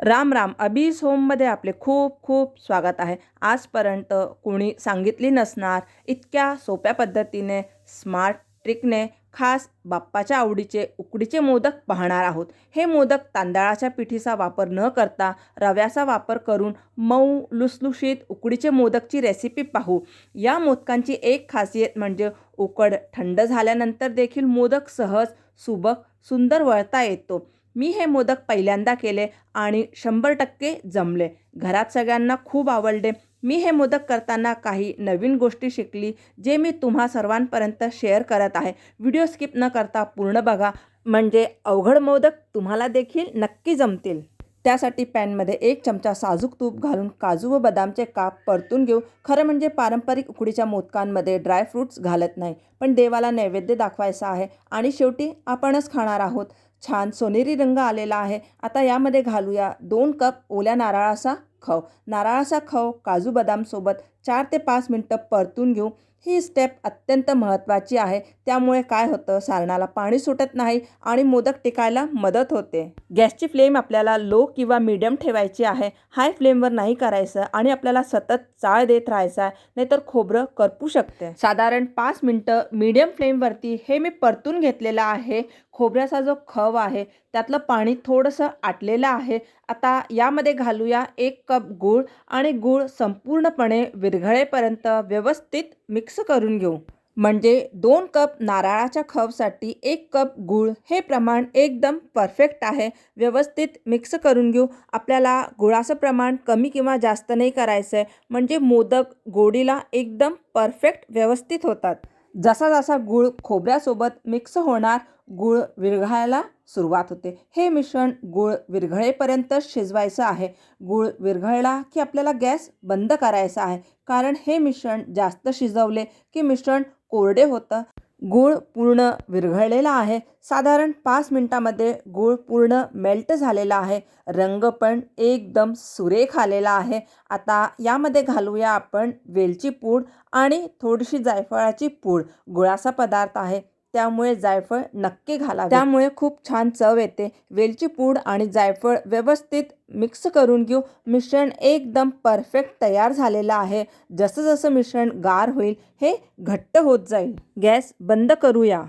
राम राम. अबीस होममध्ये आपले खूप खूप स्वागत आहे. आजपर्यंत कोणी सांगितली नसणार इतक्या सोप्या पद्धतीने स्मार्ट ट्रिकने खास बाप्पाच्या आवडीचे उकडीचे मोदक पाहणार आहोत. हे मोदक तांदळाच्या पिठीचा वापर न करता रव्याचा वापर करून मऊ लुसलुशीत उकडीचे मोदकची रेसिपी पाहू. या मोदकांची एक खासियत म्हणजे उकड थंड झाल्यानंतर देखील मोदक सहज सुबक सुंदर वळता येतो. मी हे मोदक पहिल्यांदा केले आणि शंभर टक्के जमले. घरात सगळ्यांना खूप आवडले. मी हे मोदक करताना काही नवीन गोष्टी शिकली जे मी तुम्हा सर्वांपर्यंत शेअर करत आहे. व्हिडिओ स्किप न करता पूर्ण बघा. म्हणजे अवघड मोदक तुम्हाला देखील नक्की जमतील. त्यासाठी पॅनमध्ये एक चमचा साजूक तूप घालून काजू व बदामचे काप परतून घेऊ. खरं म्हणजे पारंपरिक उकडीच्या मोदकांमध्ये ड्रायफ्रूट्स घालत नाही पण देवाला नैवेद्य दाखवायचा आहे आणि शेवटी आपणच खाणार आहोत. छान सोनेरी रंग आलेला आहे. आता यामध्ये घालूया दोन कप ओल्या नारळाचा खव. नारळाचा खव काजू बदामसोबत चार ते पाच मिनटं परतून घेऊ. ही स्टेप अत्यंत महत्त्वाची आहे. त्यामुळे काय होतं? सारणाला पाणी सुटत नाही आणि मोदक टिकायला मदत होते. गॅसची फ्लेम आपल्याला लो किंवा मीडियम ठेवायची आहे. हाय फ्लेमवर नाही करायचं आणि आपल्याला सतत चाळ देत राहायचं आहे. नाहीतर खोबरं करपू शकते. साधारण पाच मिनटं मीडियम फ्लेमवरती हे मी परतून घेतलेलं आहे. खोबऱ्याचा जो खव आहे त्यातलं पाणी थोडंसं आटलेलं आहे. आता यामध्ये घालूया एक कप गूळ आणि गूळ संपूर्णपणे विरघळेपर्यंत व्यवस्थित मिक्स करून घेऊ. म्हणजे दोन कप नारळाच्या खवसाठी एक कप गूळ हे प्रमाण एकदम परफेक्ट आहे. व्यवस्थित मिक्स करून घेऊ. आपल्याला गुळाचं प्रमाण कमी किंवा जास्त नाही करायचं आहे म्हणजे मोदक गोडीला एकदम परफेक्ट व्यवस्थित होतात. जसा जसा गूळ खोबऱ्यासोबत मिक्स होणार गूळ विरघळायला सुरुवात होते. हे मिश्रण गूळ विरघळेपर्यंत शिजवायचं आहे. गूळ विरघळला की आपल्याला गॅस बंद करायचा आहे. कारण हे मिश्रण जास्त शिजवले की मिश्रण कोरडे होतं. गूळ पूर्ण विरघळलेला आहे. साधारण पाच मिनटामध्ये गूळ पूर्ण मेल्ट झालेला आहे. रंग पण एकदम सुरेख आलेला आहे. आता यामध्ये घालूया आपण वेलची पूड आणि थोडीशी जायफळाची पूड. गुळाचा पदार्थ आहे. त्यामुळे जायफळ नक्की घाला त्यामुळे खूप छान चव येते. वेलची पूड आणि जायफळ व्यवस्थित मिक्स करून घेऊ. मिश्रण एकदम परफेक्ट तयार झालेलं आहे. जसं जसं मिश्रण गार होईल हे घट्ट होत जाईल. गॅस बंद करूया.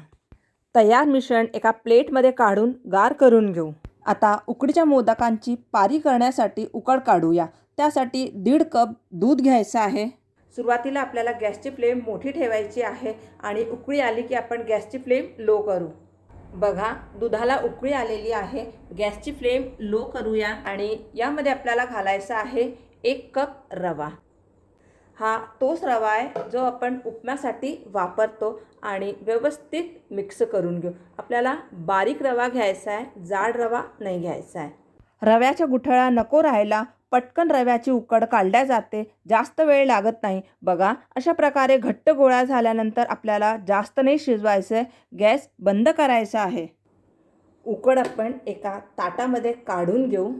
तयार मिश्रण एका प्लेटमध्ये काढून गार करून घेऊ. आता उकडीच्या मोदकांची पारी करण्यासाठी उकड काढूया. त्यासाठी दीड कप दूध घ्यायचं आहे. सुरुवातीला आपल्याला गॅसची फ्लेम मोठी ठेवायची आहे आणि उकळी आली की आपण गॅसची फ्लेम लो करू. बघा दुधाला उकळी आलेली आहे. गॅसची फ्लेम लो करूया आणि यामध्ये आपल्याला घालायचा आहे एक कप रवा. हा तोच रवा आहे जो आपण उपम्यासाठी वापरतो आणि व्यवस्थित मिक्स करून घेऊ. आपल्याला बारीक रवा घ्यायचा आहे जाड रवा नाही घ्यायचा आहे. रव्याच्या गुठळ्या नको राहायला पटकन रव्याची उकड काढल्या जाते जास्त वेळ लागत नाही. बघा अशा प्रकारे घट्ट गोळा झाल्यानंतर आपल्याला जास्त नाही शिजवायचं आहे गॅस बंद करायचा आहे. उकड आपण एका ताटामध्ये काढून घेऊ.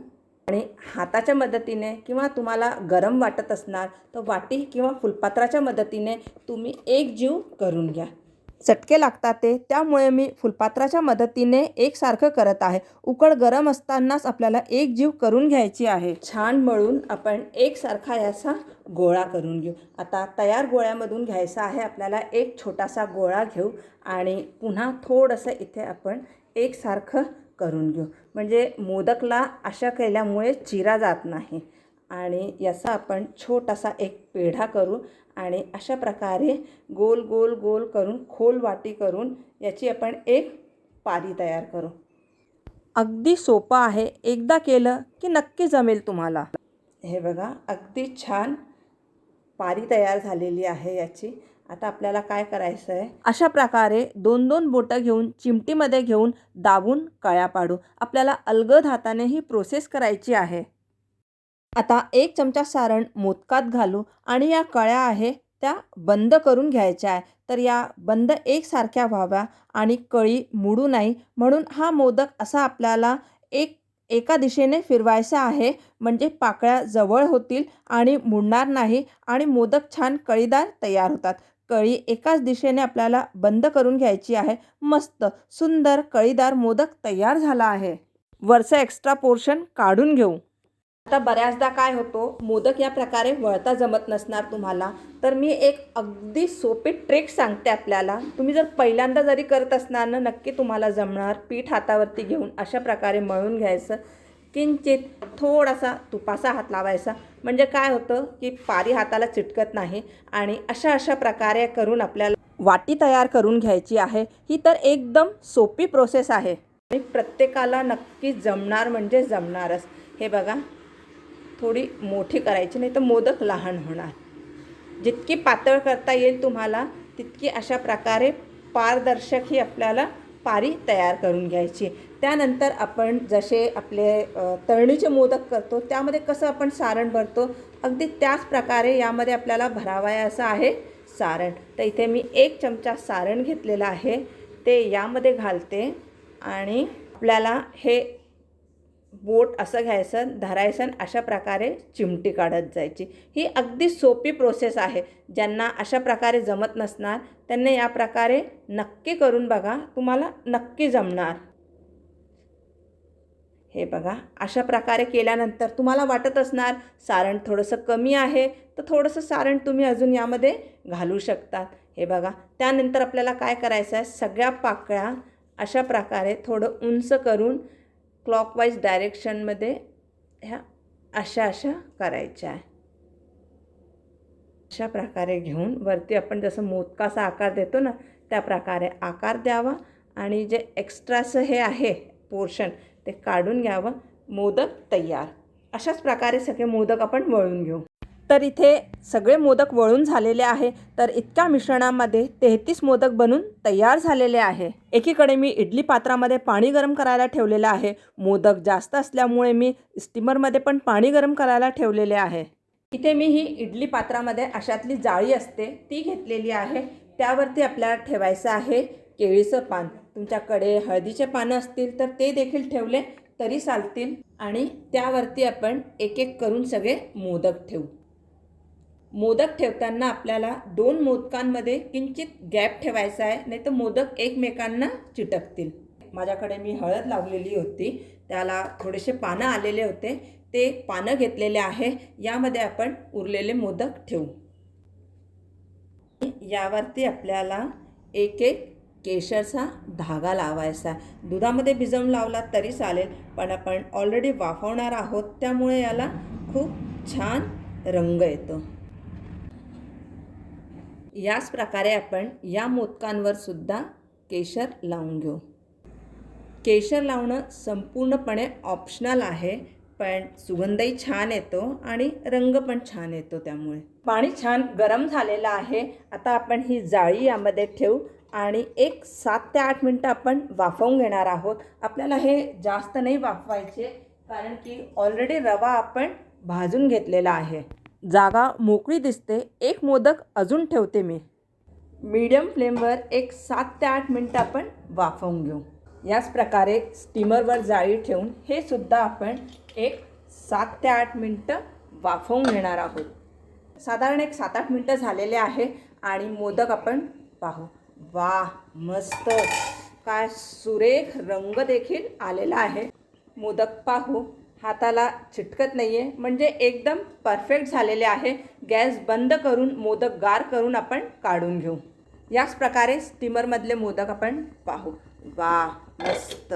आणि हाताच्या मदतीने किंवा तुम्हाला गरम वाटत असणार तर वाटी किंवा फुलपात्राच्या मदतीने तुम्ही एक जीव करून घ्या. चटके लागतात ते. त्यामुळे मी फुलपात्राच्या मदतीने एकसारखं करत आहे. उकड गरम असतानाच आपल्याला एक जीव करून घ्यायची आहे. छान मळून आपण एकसारखा याचा गोळा करून घेऊ. आता तयार गोळ्यामधून घ्यायचा आहे. आपल्याला एक छोटासा गोळा घेऊ आणि पुन्हा थोडंसं इथे आपण एकसारखं करून घेऊ. म्हणजे मोदकला अशा केल्यामुळे चिरा जात नाही. आणि याचा आपण छोटासा एक पेढा करू. आणि अशा प्रकारे गोल गोल गोल करून खोल वाटी करून याची आपण एक पारी तयार करू. अगदी सोपं आहे. एकदा केलं की नक्की जमेल तुम्हाला. हे बघा अगदी छान पारी तयार झालेली आहे याची. आता आपल्याला काय करायचं आहे अशा प्रकारे दोन दोन बोटं घेऊन चिमटीमध्ये घेऊन दाबून कळ्या पाडू. आपल्याला अलगद हाताने ही प्रोसेस करायची आहे. आता एक चमचा सारण मोदकात घालू आणि या कळ्या आहे त्या बंद करून घ्यायच्या आहे. तर या बंद एकसारख्या व्हाव्या आणि कळी मुडू नाही म्हणून हा मोदक असा आपल्याला एक एका दिशेने फिरवायचा आहे. म्हणजे पाकळ्या जवळ होतील आणि मुडणार नाही आणि मोदक छान कळीदार तयार होतात. कळी एकाच दिशेने आपल्याला बंद करून घ्यायची आहे. मस्त सुंदर कळीदार मोदक तयार झाला आहे. वरचं एक्स्ट्रा पोर्शन काढून घेऊ. आता बऱ्याचदा काय होतो मोदक या प्रकारे वळता जमत नसणार तुम्हाला. तर मी एक अगदी सोपी ट्रिक सांगते आपल्याला. तुम्ही जर पहिल्यांदा जरी करत असणार ना नक्की तुम्हाला जमणार. पीठ हातावरती घेऊन अशा प्रकारे मळून घ्यायचं. किंचित थोडासा तुपाचा हात लावायचा. म्हणजे काय होतं की पारी हाताला चिटकत नाही आणि अशा अशा प्रकारे करून आपल्याला वाटी तयार करून घ्यायची आहे. ही तर एकदम सोपी प्रोसेस आहे. आणि प्रत्येकाला नक्की जमणार म्हणजे जमणारच. हे बघा थोडी मोठी करायची नाही तर मोदक लहान होणार. जितकी पातळ करता येईल तुम्हाला तितकी अशा प्रकारे पारदर्शक ही आपल्याला पारी तयार करून घ्यायची. त्यानंतर आपण जसे आपले तळणीचे मोदक करतो त्यामध्ये कसं आपण सारण भरतो अगदी त्याच प्रकारे यामध्ये आपल्याला भरावया असं आहे सारण. तर इथे मी एक चमचा सारण घेतलेला आहे ते यामध्ये घालते आणि आपल्याला हे बोट असं घ्यायचं धरायचं अशा प्रकारे चिमटी काढत जायची. ही अगदी सोपी प्रोसेस आहे. ज्यांना अशा प्रकारे जमत नसणार त्यांना या प्रकारे नक्की करून बघा तुम्हाला नक्की जमणार. हे बघा अशा प्रकारे केल्यानंतर तुम्हाला वाटत असणार सारण थोडंसं कमी आहे तर थोडंसं सारण तुम्ही अजून यामध्ये घालू शकतात. हे बघा त्यानंतर आपल्याला काय करायचं आहे सगळ्या पाकळ्या अशा प्रकारे थोडं उंच करून क्लॉकवाईज डायरेक्शनमध्ये ह्या अशा अशा करायच्या आहे. अशा प्रकारे घेऊन वरती आपण जसं मोदकाचा आकार देतो ना त्या प्रकारे आकार द्यावा आणि जे एक्स्ट्राचं हे आहे पोर्शन ते काढून घ्यावं. मोदक तयार. अशाच प्रकारे सगळे मोदक आपण वळून घेऊ. तर इथे सगळे मोदक वळून झालेले आहे. तर इतक्या मिश्रणामध्ये तेहतीस मोदक बनून तयार झालेले आहे. एकीकडे मी इडली पात्रामध्ये पाणी गरम करायला ठेवलेलं आहे. मोदक जास्त असल्यामुळे मी स्टीमरमध्ये पण पाणी गरम करायला ठेवलेले आहे. इथे मी ही इडली पात्रामध्ये अशातली जाळी असते ती घेतलेली आहे. त्यावरती आपल्याला ठेवायचं आहे केळीचं पान. तुमच्याकडे हळदीचे पानं असतील तर ते देखील ठेवले तरी चालतील. आणि त्यावरती आपण एक एक करून सगळे मोदक ठेवू. मोदक ठेवताना आपल्याला दोन मोदकांमध्ये किंचित गॅप ठेवायचा आहे नाही तर मोदक एकमेकांना चिटकतील. माझ्याकडे मी हळद लावलेली होती त्याला थोडेसे पानं आलेले होते ते पानं घेतलेले आहे यामध्ये आपण उरलेले मोदक ठेवू. यावरती आपल्याला एक एक केशरचा धागा लावायचा दुधामध्ये भिजवून लावला तरी चालेल पण आपण ऑलरेडी वाफवणार आहोत त्यामुळे याला खूप छान रंग येतो. याच प्रकारे आपण या मोदकांवर सुद्धा केशर लावून घेऊ. केशर लावणं संपूर्णपणे ऑप्शनल आहे पण सुगंधही छान येतो आणि रंग पण छान येतो त्यामुळे. पाणी छान गरम झालेलं आहे. आता आपण ही जाळी यामध्ये ठेवू आणि एक सात ते आठ मिनटं आपण वाफवून घेणार आहोत. आपल्याला हे जास्त नाही वाफवायचे कारण की ऑलरेडी रवा आपण भाजून घेतलेला आहे. जागा मोकळी दिसते. एक मोदक अजून ठेवते मी. मीडियम फ्लेमवर एक सात ते आठ मिनटं आपण वाफवून घेऊ. याच प्रकारे स्टीमरवर जाळी ठेवून हे सुद्धा आपण एक सात ते आठ मिनटं वाफवून घेणार आहोत. साधारण एक सात आठ मिनटं झालेले आहे आणि मोदक आपण पाहू. वा मस्त! काय सुरेख रंग देखील आलेला आहे. मोदक पाहू. हाताला चिटकत नाही आहे म्हणजे एकदम परफेक्ट झालेले आहे. गॅस बंद करून मोदक गार करून आपण काढून घेऊ. याच प्रकारे स्टीमरमधले मोदक आपण पाहू. वा मस्त.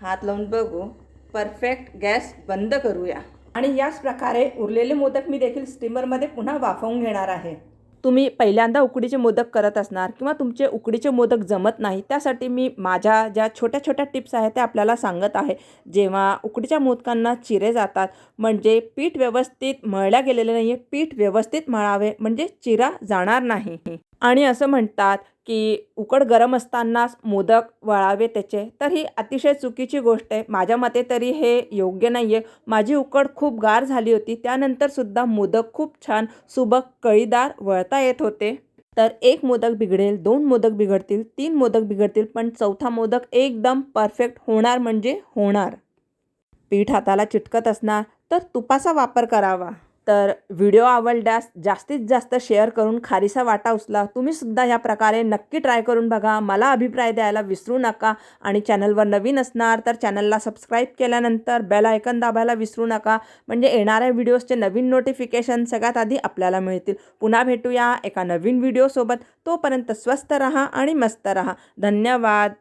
हात लावून बघू. परफेक्ट गॅस बंद करूया. आणि याच प्रकारे उरलेले मोदक मी देखील स्टीमरमध्ये पुन्हा वाफवून घेणार आहे. तुम्ही पहिल्यांदा उकडीचे मोदक करत असणार किंवा तुमचे उकडीचे मोदक जमत नाही त्यासाठी मी माझ्या ज्या छोट्या छोट्या टिप्स आहेत त्या आपल्याला सांगत आहे. जेव्हा उकडीच्या मोदकांना चिरे जातात म्हणजे पीठ व्यवस्थित मळल्या गेलेलं नाही आहे पीठ व्यवस्थित मळावे म्हणजे चिरा जाणार नाही. आणि असं म्हणतात की उकड गरम असतानाच मोदक वळावे त्याचे. तर ही अतिशय चुकीची गोष्ट आहे. माझ्या मते तरी हे योग्य नाही आहे माझी उकड खूप गार झाली होती. त्यानंतरसुद्धा मोदक खूप छान सुबक कळीदार वळता येत होते. तर एक मोदक बिघडेल दोन मोदक बिघडतील तीन मोदक बिघडतील पण चौथा मोदक एकदम परफेक्ट होणार म्हणजे होणार. पीठ हाताला चिटकत असणार तर तुपाचा वापर करावा. तर व्हिडिओ आवडल्यास जास्तीत जास्त शेअर करून खारीसा वाटा उचला. तुम्हीसुद्धा ह्या प्रकारे नक्की ट्राय करून बघा. मला अभिप्राय द्यायला विसरू नका. आणि चॅनलवर नवीन असणार तर चॅनलला सबस्क्राईब केल्यानंतर बेल आयकन दाबायला विसरू नका. म्हणजे येणाऱ्या व्हिडिओजचे नवीन नोटिफिकेशन सगळ्यात आधी आपल्याला मिळतील. पुन्हा भेटूया एका नवीन व्हिडिओसोबत. तोपर्यंत स्वस्त रहा आणि मस्त रहा. धन्यवाद.